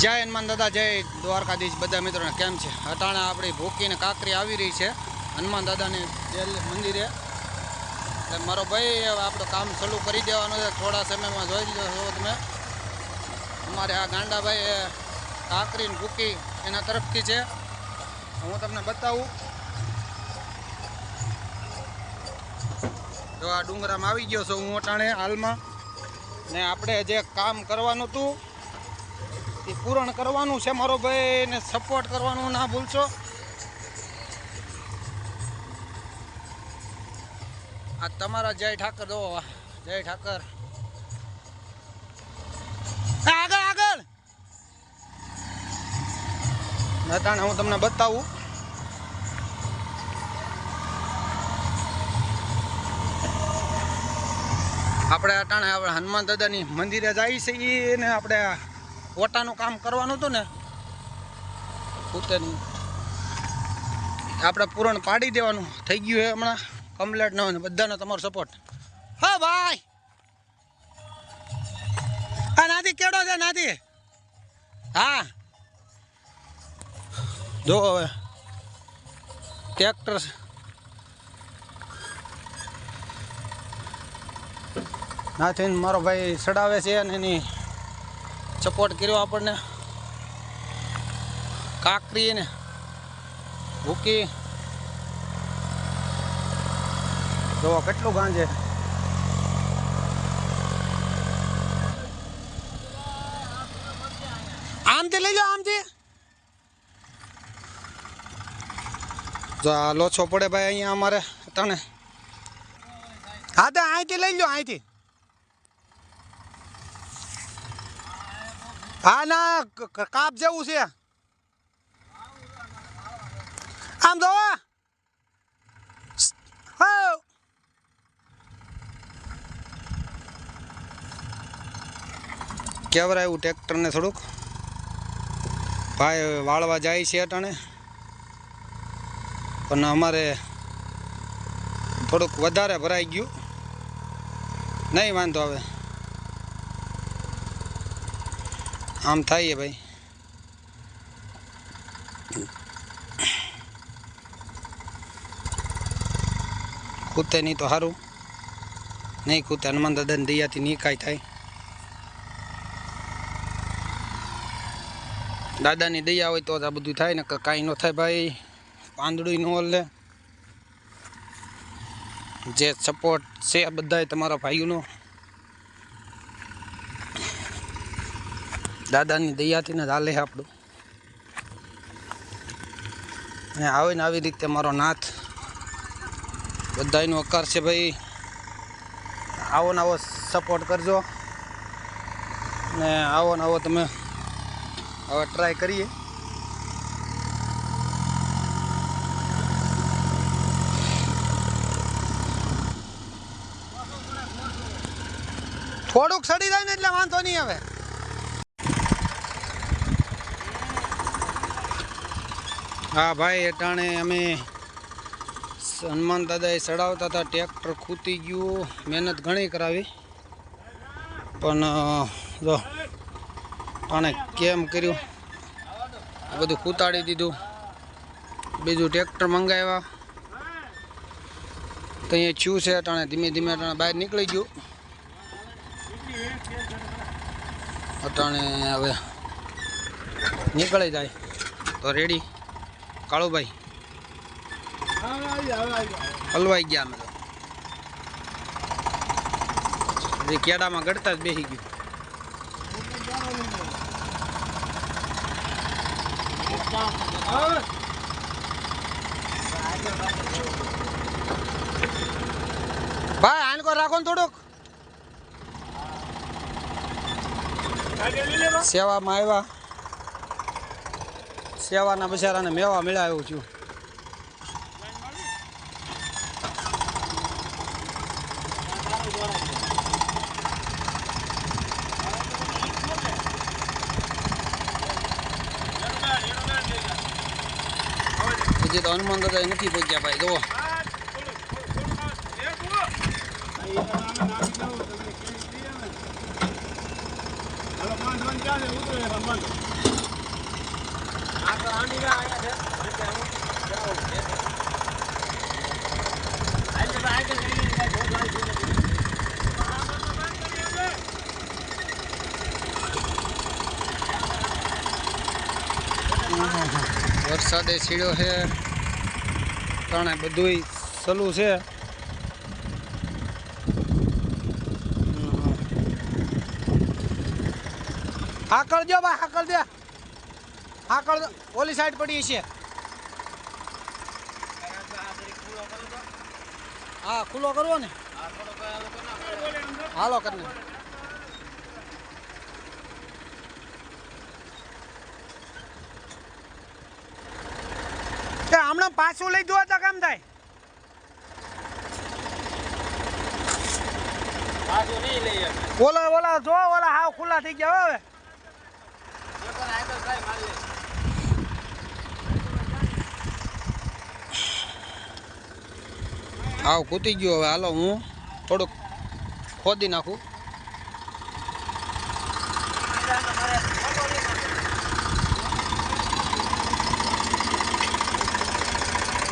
જય હનુમાન દાદા, જય દ્વારકાધીશ. બધા મિત્રોને કેમ છે? અટાણે આપણી ભૂકીને કાંકરી આવી રહી છે. હનુમાન દાદાની મંદિરે. એટલે મારો ભાઈ આપણું કામ ચાલુ કરી દેવાનું છે. થોડા સમયમાં જોઈ લીધો તમે. અમારે આ ગાંડાભાઈ એ કાંકરી ને ભૂકી એના તરફથી છે. હું તમને બતાવું. જો આ ડુંગરામાં આવી ગયો છું હું અટાણે હાલમાં. ને આપણે જે કામ કરવાનું હતું એ પૂરણ કરવાનું છે મારો ભાઈ, ને સપોર્ટ કરવાનું ના ભૂલશો. આ તમારા જય ઠાકર દો જય ઠાકર. આગળ આગળ! નતાણે હું તમને બતાવું. આપણે અટાણે, આપણે હનુમાન દાદાની મંદિરે જઈએ છીએ ને આપણે ઓટાનું કામ કરવાનું હતું ને કૂતરની આપણે પૂરણ પાડી દેવાનું. થઈ ગયું છે હમણાં. કમ્પ્લેટ ન બધાનો તમારો સપોર્ટ હા ભાઈ! હા નાથી કેડો છે નાથી હા. જો હવે. ટ્રેક્ટર નાથી મારો ભાઈ ચડાવે છે અને એની સપોર્ટ કર્યો આપણને. કાકરી ને ભૂકી. જો કેટલું ગાંજે. આમથી લઈ જાઓ આમથી. જો લોછો પડે ભાઈ અહીંયા અમારે તને. હા તો અહીંથી લઈ લો અહીંથી. હા ના કાપ જેવું છે. આમ જો કેવરાયું ટ્રેક્ટરને થોડુંક? ભાઈ, વાળવા જાય છે અટાણે. પણ અમારે થોડુંક વધારે ભરાઈ ગયું. નહીં વાંધો આવે. આમ થાય ભાઈ. કૂતે નહીં તો સારું નહીં કૂતે હનુમાન દાદાની દૈયાથી નહીં કાંઈ થાય. દાદાની દયા હોય તો જ આ બધું થાય ને કાંઈ ન થાય ભાઈ. પાંદડું ન ઓલે જે સપોર્ટ છે બધાય તમારા ભાઈઓનો. દાદાની દયાથી ને ચાલે આપણું. ને આવે ને આવી રીતે મારો નાથ. બધાયનો અકાર છે ભાઈ. આવો ને આવો સપોર્ટ કરજો. ને આવો ને આવો તમે. હવે ટ્રાય કરીએ. થોડુંક સડી જાય ને એટલે વાંધો નહીં આવે. હા ભાઈ અટાણે અમે હનુમાન દાદાએ ચડાવતા હતા. ટ્રેક્ટર ખૂતી ગયું, મહેનત ઘણી કરાવી. પણ જો આને કેમ કર્યું? બધું ખૂતાડી દીધું. બીજું ટ્રેક્ટર મંગાવ્યા. તો અહીંયા છું છે અટાણે ધીમે ધીમે અટાણે બહાર નીકળી ગયું. અટાણે હવે નીકળી જાય. તો રેડી કાળુભાઈ? હલવાઈ ગયા અમે તો. કેડામાં ગળતા જ બેસી ગયું. ભાઈ આનકો રાખો ને થોડુંક? સેવામાં આવ્યા. સેવાના બિચારાને મેવા મેળા આવ્યો છું. હજી તો હનુમાન દાદા નથી પહોંચ્યા ભાઈ, જુઓ. હાલો પાંચ વાગે ચાલે ઉતરે રમવાનું વરસાદે છીડ્યો છે. કારણે બધુંય સલું છે. હાકળ જો ભાઈ હાકળ દે હાકળ દો. ઓલી સાઈડ પડી છે હા ખુલ્લો કરવો ને. હાલો કરીને હમણાં પાછું લઈ જુઓ તો કેમ થાય? ઓલા ઓલા જો ઓલા હાવ ખુલ્લા થઈ ગયા હવે. હાવ કૂતી ગયો હવે. હાલો, હું થોડુંક ખોદી નાખું.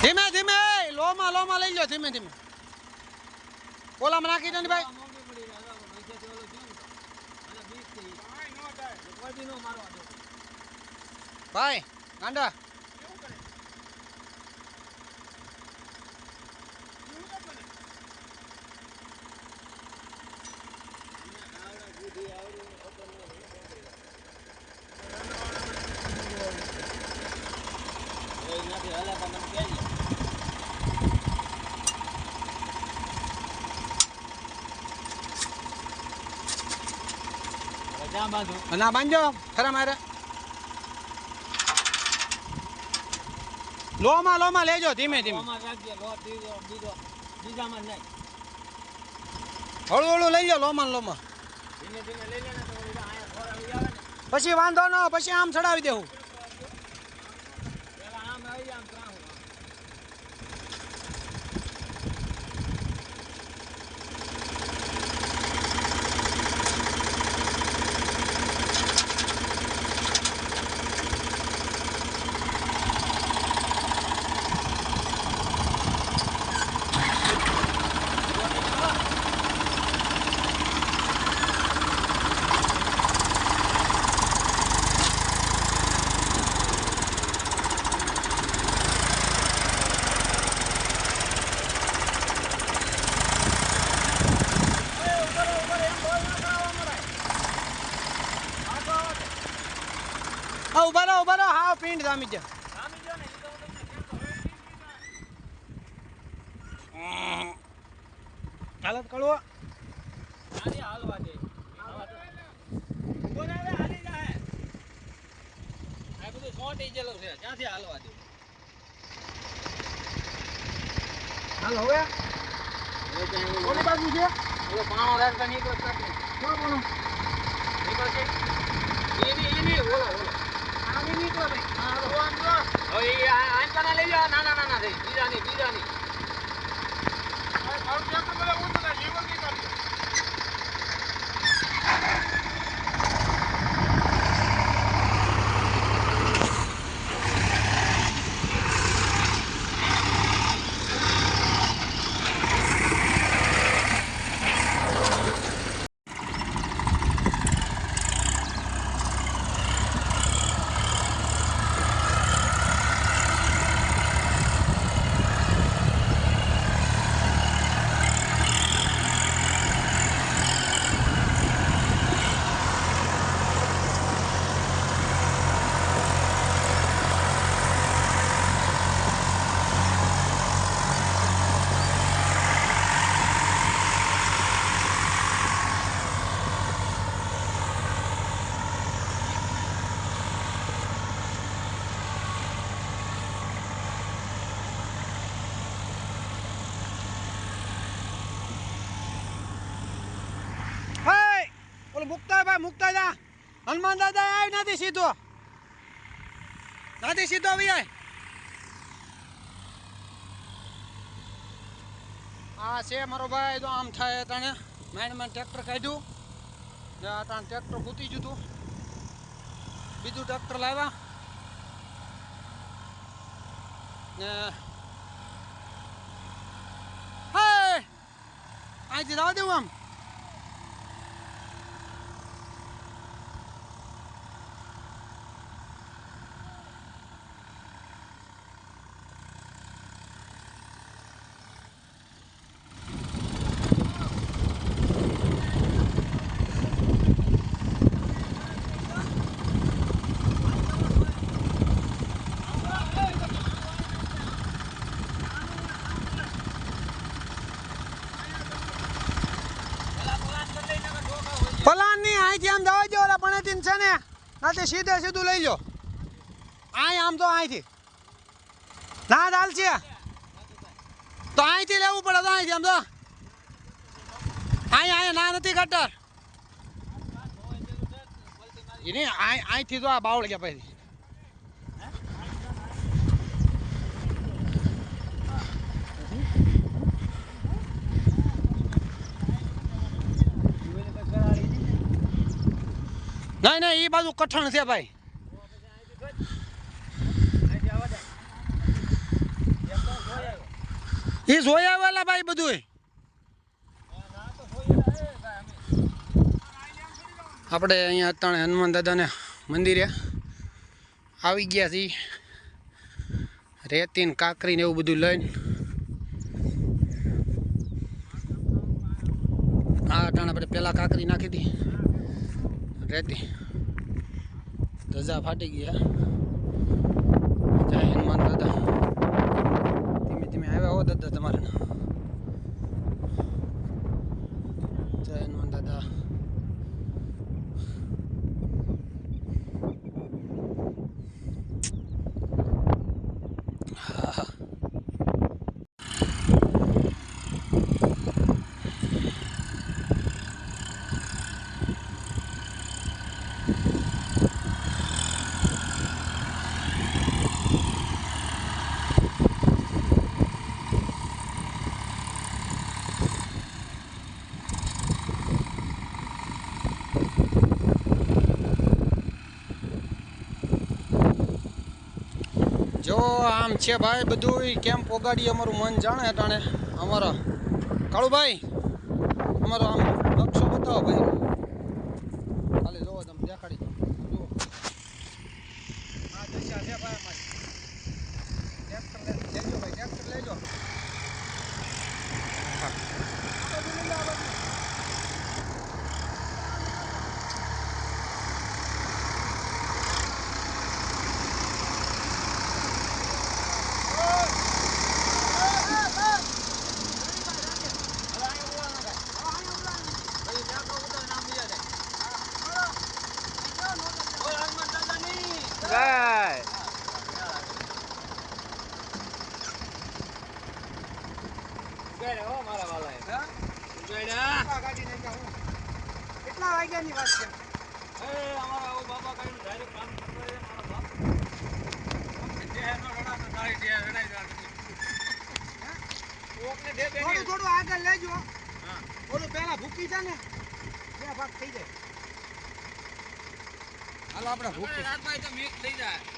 ધીમે ધીમે લોમાં લોમાં લઈ લો ધીમે ધીમે. ઓલામાં નાખી દે ને ભાઈ. ભાઈ, ગાંડા. ના બાંધજો ખરા મારે. લોમાં લોમાં લેજો ધીમે ધીમે. હળવું હળવું લઈ લો લોમાં લોમાં. પછી વાંધો ન પછી આમ ચડાવી દેવું હા ઊભા રહો ઊભા રહો હા પિંડ જામી જા હાલત કળવો હાલ હવે? કોની બાજુ છે? ક્યાં કોનું આની નીકળો ભાઈ. હા હાલો. હે ઓલો મુકતા ભાઈ મુકતા જા હનુમાન દાદા આવી નથી સીધો. નથી સીધો આવી આય. આ છે મારો ભાઈ તો આમ થાય તને મેન મેન ટ્રેક્ટર કાઢ્યું. તાણ ટ્રેક્ટર કૂતી ગયું તું બીજું ટ્રેક્ટર લાવ્યા. ને આજે જવા દેવું આમ પલાનની અહીંથી આમ જવા દો ઓલા પણેથી છે ને નાથી સીધે સીધું લઈ લો અહીં આમ તો અહીંથી ના દાલ છે. તો અહીંથી લેવું પડે તો અહીંથી આમ તો. અહીં અહીં ના નથી કટર એની અહીં અહીંથી તો આ બાવળ ગયા પછી નહીં નહીં એ બાજુ કઠણ છે ભાઈ. એ જોઈ આવેલા ભાઈ બધું આપણે અહીંયા અત્યારે હનુમાન દાદાને મંદિરે આવી ગયા છીએ. રેતી ને કાંકરી ને એવું બધું લઈને. આ અટાણે આપણે પહેલાં કાંકરી નાખી હતી. રેતી ધજા ફાટી ગયા જય હનુમાન દાદા. ધીમે ધીમે આવ્યા હો દાદા તમારે જય હનુમાન દાદા હા. જો આમ છે ભાઈ બધું કેમ પોગાડી અમારું મન જાણે અટાણે અમારા કાળુભાઈ, અમારો આમ નકશો બતાવો ભાઈ ખાલી જોવો તમે દેખાડી દો જુઓ આ દશા છે ભાઈ અમારી ટ્રેક્ટર લે- લેજો ભાઈ ટ્રેક્ટર લેજો હા. આ બાજુ લઈ લો, આ બાજુ. જય કેટલા વાગ્યાની વાત છે થોડું થોડું આગળ લેજો ઓલું પેલા ભૂકી છે ને બે ભાગ થઈ જાય. હાલો આપણે થઈ ચાલો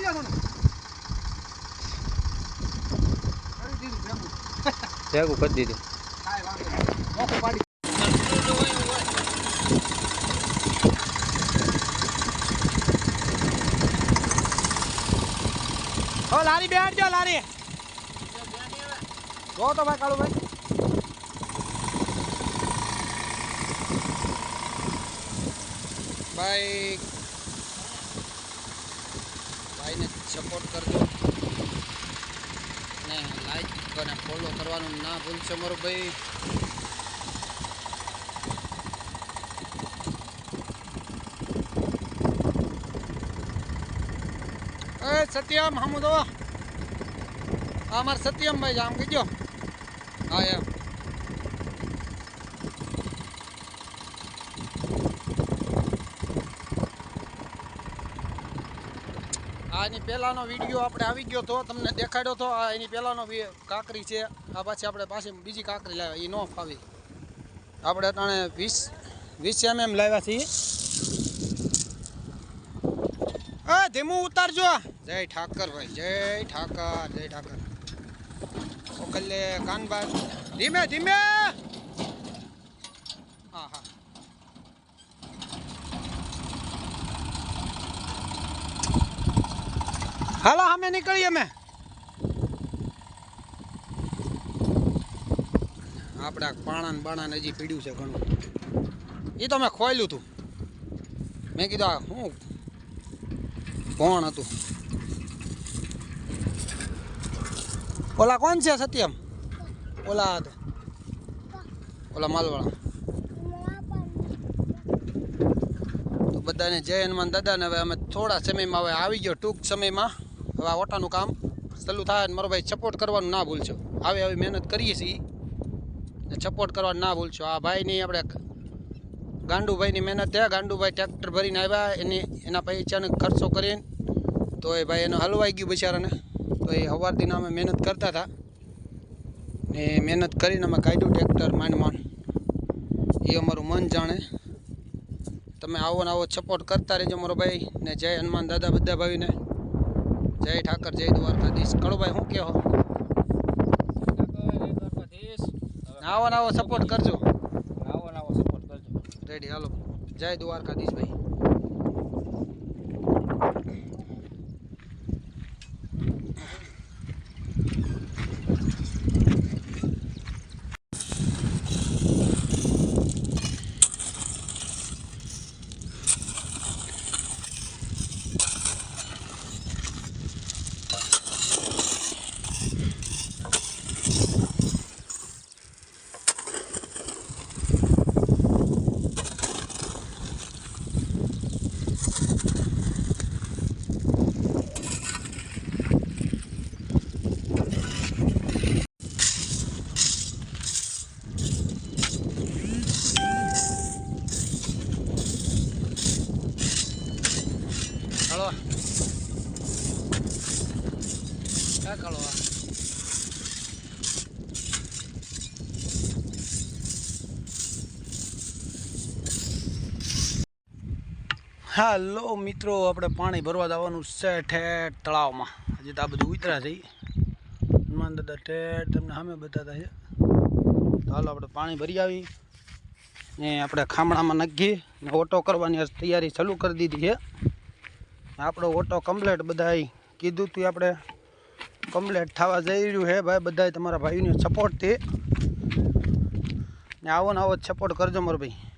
આવી જાવ ભેગું કરી દીધું લારી બેઠ જો લારી જો તો ભાઈ કાળું ભાઈ બાઈક લાઈક અને ફોલો કરવાનું ના ભૂલશો મારું ભાઈ. સત્યમ હમુદો આ માર સત્યમ ભાઈ જામ કીજો હા, એમ. આ એની પહેલાંનો વીડિયો આપણે આવી ગયો તો તમને દેખાડ્યો તો આ એની પહેલાંનો કાંકરી છે. આ પાછી આપણે પાછી બીજી કાંકરી લાવ્યા. એ ન ફાવી. આપણે અટાણે વીસ વીસ એમ એમ લાવ્યા છીએ. હા ધીમું ઉતારજો. જય ઠાકર ભાઈ જય ઠાકર જય ઠાકર. ઓકલે કાનબા ધીમે ધીમે હા હા હાલો અમે નીકળીએ અમે. આપણે પાણા ને બાણા ને હજી પીડ્યું છે ઘણું. એ તો મેં ખોયલું હતું મેં કીધું, આ શું કોણ હતું? ઓલા કોણ છે સત્યમ? ઓલા. ઓલા માલવાળા. તો બધાને જય હનુમાન દાદાને હવે અમે થોડા સમયમાં હવે આવી ગયો ટૂંક સમયમાં. હવે આ ઓટાનું કામ ચાલુ થાય ને મારો ભાઈ સપોર્ટ કરવાનું ના ભૂલશો. આવે આવી મહેનત કરીએ છીએ. સપોર્ટ કરવાનું ના ભૂલશો. આ ભાઈની આપણે ગાંડુભાઈની મહેનત છે ગાંડુભાઈ ટ્રેક્ટર ભરીને આવ્યા. એની એના પૈસાનો ખર્ચો કરીને તો એ ભાઈ એનો હલવાઈ ગયું બિચારાને. તો એ સવારથી અમે મહેનત કરતા હતા. ને મહેનત કરીને અમે કાઢ્યું ટ્રેક્ટર માંડ એ અમારું મન જાણે. તમે આવો ને આવો સપોર્ટ કરતા રહેજો મારો ભાઈ. ને જય હનુમાન દાદા બધા ભાઈને. જય ઠાકર જય દ્વારકાધીશ. કળુભાઈ શું કહો? આવો ને આવો સપોર્ટ કરજો. રેડી હાલો. જય દ્વારકાધીશ ભાઈ હાલો ક્યાં કાળો આ હાલો મિત્રો, આપણે પાણી ભરવા જવાનું છે ઠેઠ તળાવમાં. હજી તો આ બધું ઉતરા છે. હનુમાન દાદા ઠેઠ તમને સામે બતાતા છે. તો હાલો આપણે પાણી ભરી આવી ને આપણે ખામણામાં નાખીએ ને ઓટો કરવાની તૈયારી ચાલુ કરી દીધી છે. આપણો ઓટો કમ્પ્લેટ બધાય કીધું તું આપણે કમ્પ્લેટ થવા જઈ રહ્યું છે ભાઈ, બધાય તમારા ભાઈઓને સપોર્ટથી ને આવો ને આવો જ સપોર્ટ કરજો મારો ભાઈ.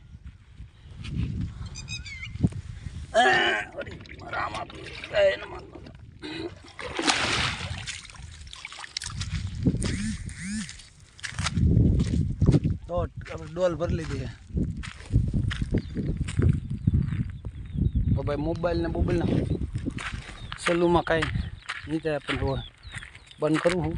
તો ડોલ ભરી લીધી તો ભાઈ મોબાઈલ ને મોબાઈલ ના સલુમાં કાંઈ નહીં થાય પણ બંધ કરું હું.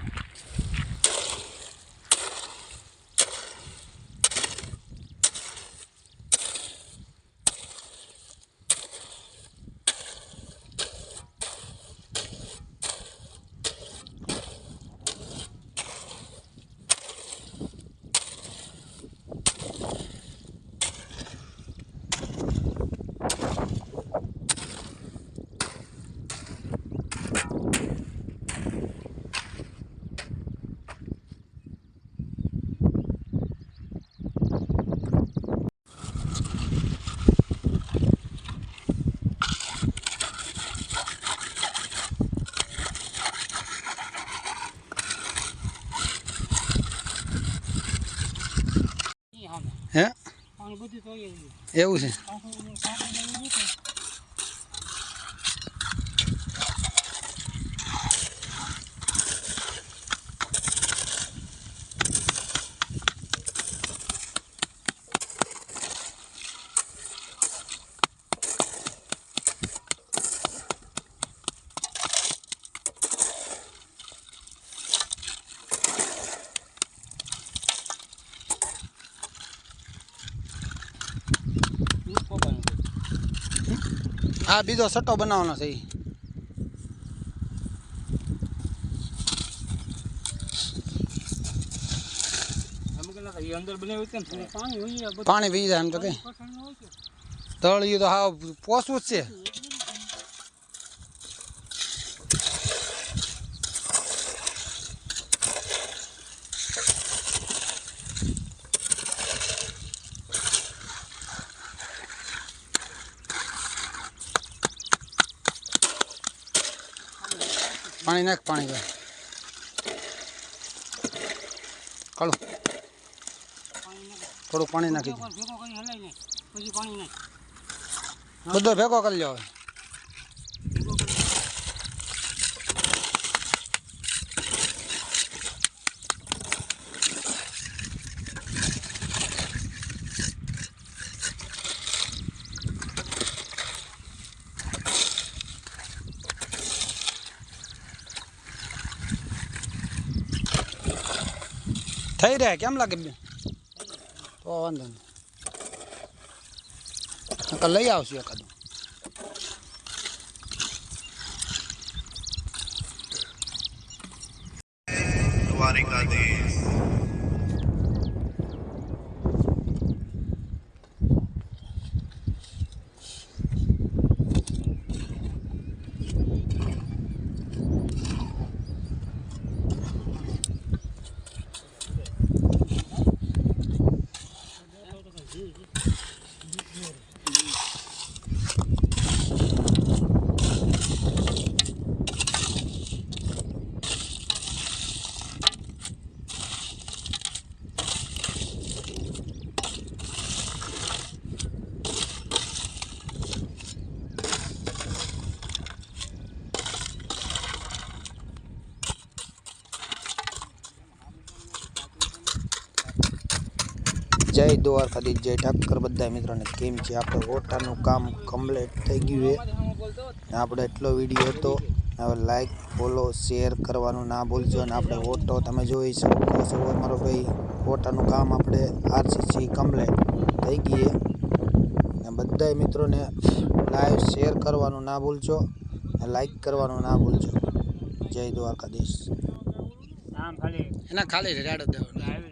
એવું છે પાછું કાંકરી ને એવું હતું. દૂધ પપ્પાનું છે. આ બીજો સટ્ટો બનાવવાનો છે કે પાણી પી જાય એમ તો છે. તળિયું તો હા પોસવું જ છે પાણી નાખ પાણી જાય. કાળું થોડું પાણી નાખી દે. બધો ભેગો કરી લ્યો હવે. થઈ રહ્યા કેમ લાગે તો વાંધો નહીં. લઈ આવશું એકાદું. દ્વારિકાધીશ. જય દ્વારકાધીશ જય ઠાકર બધા મિત્રોને કેમ છે? આપણે ઓટાનું કામ કમ્પ્લીટ થઈ ગયું છે. આપણે એટલો વીડિયો હતો હવે લાઈક ફોલો શેર કરવાનું ના ભૂલજો અને આપણે ઓટો તમે જોઈ શકો છો મારો ભાઈ ઓટાનું કામ આપણે આરસીસી કમ્પ્લીટ થઈ ગઈ છે. અને બધા મિત્રોને લાઈવ શેર કરવાનું ના ભૂલજો અને લાઈક કરવાનું ના ભૂલજો જય દ્વારકાધીશ. આમ એના ખાલી રેડો દેવાનો.